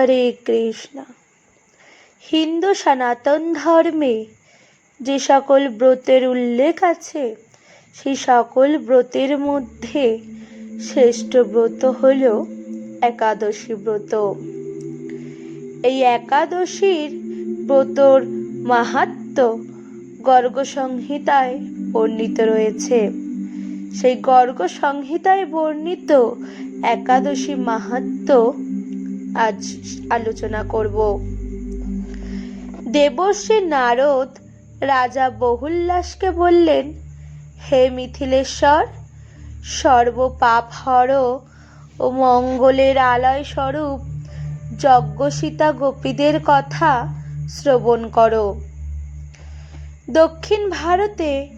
হরে কৃষ্ণ। হিন্দু সনাতন ধর্মে যে সকল ব্রতের উল্লেখ আছে, সেই সকল ব্রতের মধ্যে শ্রেষ্ঠ ব্রত হল একাদশী ব্রত। এই একাদশীর ব্রতর মাহাত্ম গর্গ সংহিতায় বর্ণিত রয়েছে। সেই গর্গ সংহিতায় বর্ণিত একাদশী মাহাত্ম আজ আলোচনা করব। দেবশ্রী নারদ রাজা বহুল্লাসকে বললেন, হে মিথিলেশ্বর সর্ব পাপ হর ও মঙ্গলের আলয় স্বরূপ যজ্ঞসীতা গোপীদের কথা শ্রবণ করো। দক্ষিণ ভারতে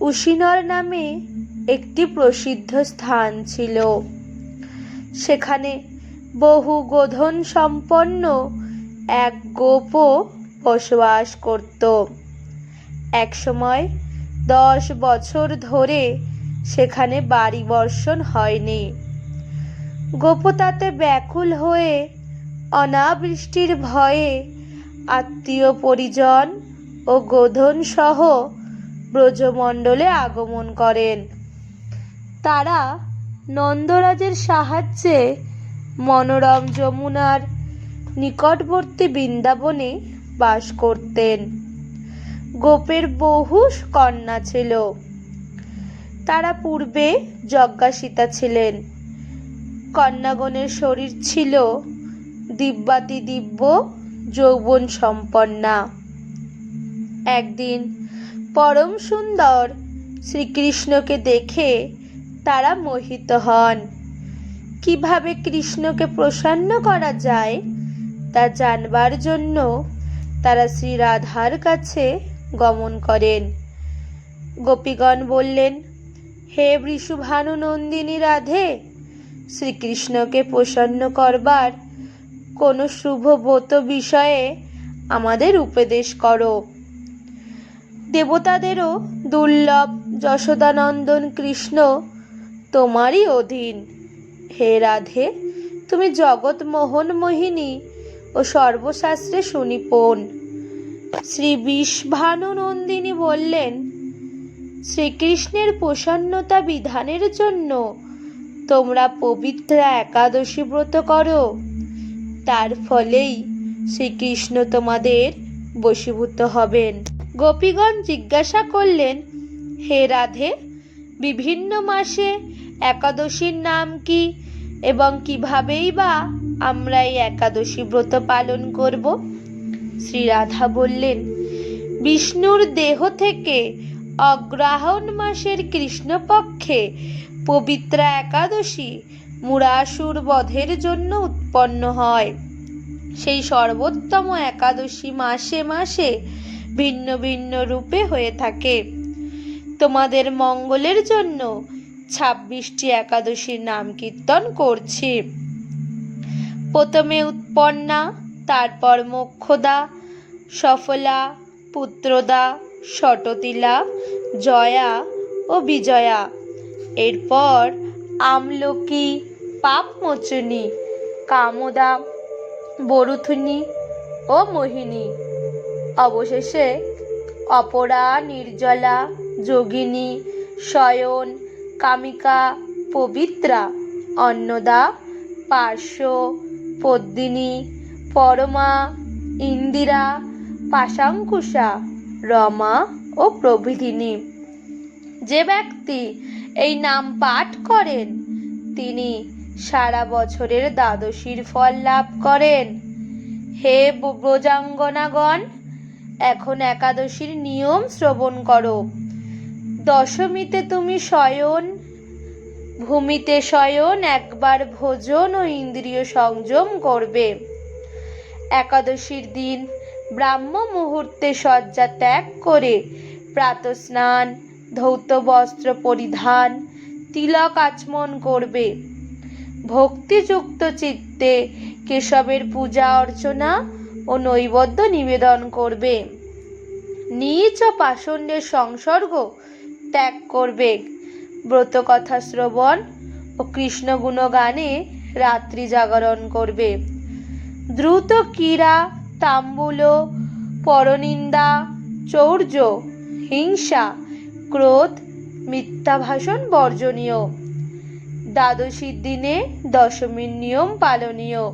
উশিনর নামে একটি প্রসিদ্ধ স্থান ছিল। সেখানে বহু গোধন সম্পন্ন এক গোপ বসবাস করত। একসময় দশ বছর ধরে সেখানে বাড়ি বর্ষণ হয়নি। গোপ তাতে ব্যাকুল হয়ে অনাবৃষ্টির ভয়ে আত্মীয় পরিজন ও গোধন সহ ব্রজমণ্ডলে আগমন করেন। তারা নন্দরাজের সাহায্যে মনোরম যমুনার নিকটবর্তী বৃন্দাবনে বাস করতেন। গোপের বহু কন্যা ছিল। তারা পূর্বে যজ্ঞাসীতা ছিলেন। কন্যাগণের শরীর ছিল দিব্যাতি দিব্য, যৌবন সম্পন্না। একদিন পরম সুন্দর শ্রীকৃষ্ণকে দেখে তারা মোহিত হন। কীভাবে কৃষ্ণকে প্রসন্ন করা যায় তা জানবার জন্য তারা শ্রী রাধার কাছে গমন করেন। গোপীগণ বললেন, হে বৃষুভানু নন্দিনী রাধে, শ্রীকৃষ্ণকে প্রসন্ন করবার কোনো শুভ ব্রত বিষয়ে আমাদের উপদেশ করো। দেবতাদেরও দুর্লভ যশোদানন্দন কৃষ্ণ তোমারই অধীন। হে রাধে, তুমি জগৎ মোহন মোহিনী ও সর্বশাস্ত্রে সুনিপুণ। শ্রী বিশ্বভানু নন্দিনী বললেন, শ্রীকৃষ্ণের প্রসন্নতা বিধানের জন্য তোমরা পবিত্র একাদশী ব্রত করো। তার ফলেই শ্রীকৃষ্ণ তোমাদের বশীভূত হবেন। গোপীগণ জিজ্ঞাসা করলেন, হে রাধে, বিভিন্ন মাসে একাদশীর নাম কি? এবং কিভাবেই বা আমরা এই একাদশী ব্রত পালন করব? শ্রী রাধা বললেন, বিষ্ণুর দেহ থেকে অগ্রহায়ণ মাসের কৃষ্ণপক্ষে পবিত্র একাদশী মুরাসুর বধের জন্য উৎপন্ন হয়। সেই সর্বোত্তম একাদশী মাসে মাসে ভিন্ন ভিন্ন রূপে হয়ে থাকে। তোমাদের মঙ্গলের জন্য ছাব্বিশটি একাদশীর নাম কীর্তন করছি। প্রথমে উৎপন্না, তারপর মোক্ষদা, সফলা, পুত্রদা, শটতিলা, জয়া ও বিজয়া। এরপর আমলকি, পাপমোচনী, কামদা, বরুথুনি ও মোহিনী। অবশেষে অপরা, নির্জলা, যোগিনী, শয়ন কামিকা পবিত্রা, অন্নদা, পার্শ্ব, পদ্মিনী, পরমা, ইন্দিরা, পাশাঙ্কুশা, রমা ও প্রভৃতিনী। যে ব্যক্তি এই নাম পাঠ করেন, তিনি সারা বছরের দ্বাদশীর ফল লাভ করেন। হে ব্রজাঙ্গনাগণ, এখন একাদশীর নিয়ম শ্রবণ করো। দশমীতে তুমি শয়ন, ভূমিতে শয়ন, একবার ভোজন ও ইন্দ্রিয় সংযম করবে। একাদশীর দিন ব্রাহ্ম মুহূর্তে শয্যা ত্যাগ করে প্রাতস্নান ধৌত বস্ত্র পরিধান, তিলক আচমন করবে। ভক্তিযুক্ত চিত্তে কেশবের পূজা অর্চনা ও নৈবেদ্য নিবেদন করবে। নিজ ও পাষণ্ডের সংসর্গ ত্যাগ করবে। ব্রতকথা শ্রবণ ও কৃষ্ণ গুণগানে রাত্রি জাগরণ করবে। দ্রুত ক্রীড়া, তাম্বুল, পরনিন্দা, চৌর্য, হিংসা, ক্রোধ মিথ্যা ভাষণ বর্জনীয়। দ্বাদশীর দিনে দশমীর নিয়ম পালনীয়।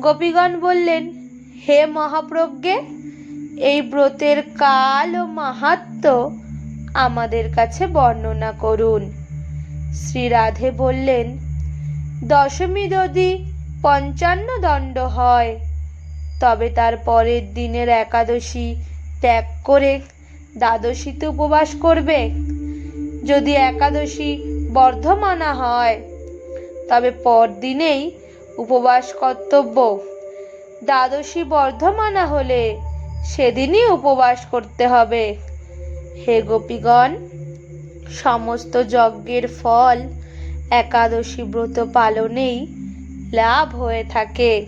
গোপীগণ বললেন, হে মহাপ্রজ্ঞে এই ব্রতের কাল ও মাহাত্ম আমাদের কাছে বর্ণনা করুন। শ্রী রাধে বললেন, দশমী যদি পঞ্চান্ন দণ্ড হয়, তবে তার পরের দিনের একাদশী ত্যাগ করে দ্বাদশীতে উপবাস করবে। যদি একাদশী বর্ধমানা হয়, তবে পরদিনেই উপবাস কর্তব্য। দ্বাদশী বর্ধমানা হলে সেদিনই উপবাস করতে হবে। হে গোপীগণ, সমস্ত যজ্ঞের ফল একাদশী ব্রত পালনেই লাভ হয়ে থাকে।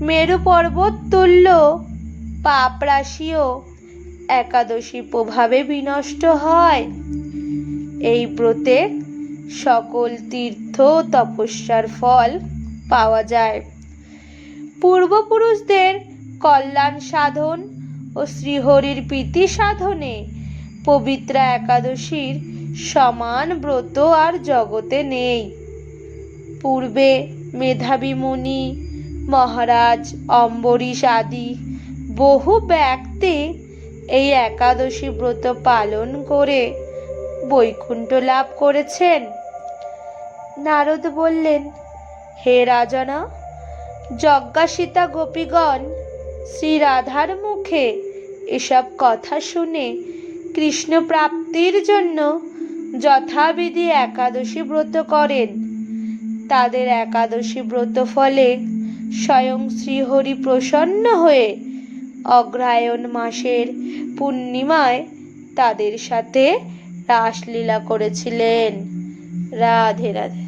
মেরু পর্বত তুল্য, পাপ রাশিও একাদশী প্রভাবে বিনষ্ট হয়। এই ব্রতে সকল তীর্থ তপস্যার ফল পাওয়া যায়। পূর্বপুরুষদের কল্যাণ সাধন ও শ্রীহরির প্রীতি সাধনে পবিত্র একাদশীর সমান ব্রত আর জগতে নেই। পূর্বে মেধাবী মুনি, মহারাজ, অম্বরীশ আদি বহু ব্যক্তি এই একাদশী ব্রত পালন করে বৈকুণ্ঠ লাভ করেছেন। নারদ বললেন, হে রাজনা, যজ্ঞাসীতা গোপীগণ শ্রী রাধার মুখে এসব কথা শুনে কৃষ্ণ প্রাপ্তির জন্য যথাবিধি একাদশী ব্রত করেন। তাদের একাদশী ব্রত ফলে স্বয়ং শ্রীহরি প্রসন্ন হয়ে অগ্রায়ণ মাসের পূর্ণিমায় তাদের সাথে রাসলীলা করেছিলেন। রাধে রাধে।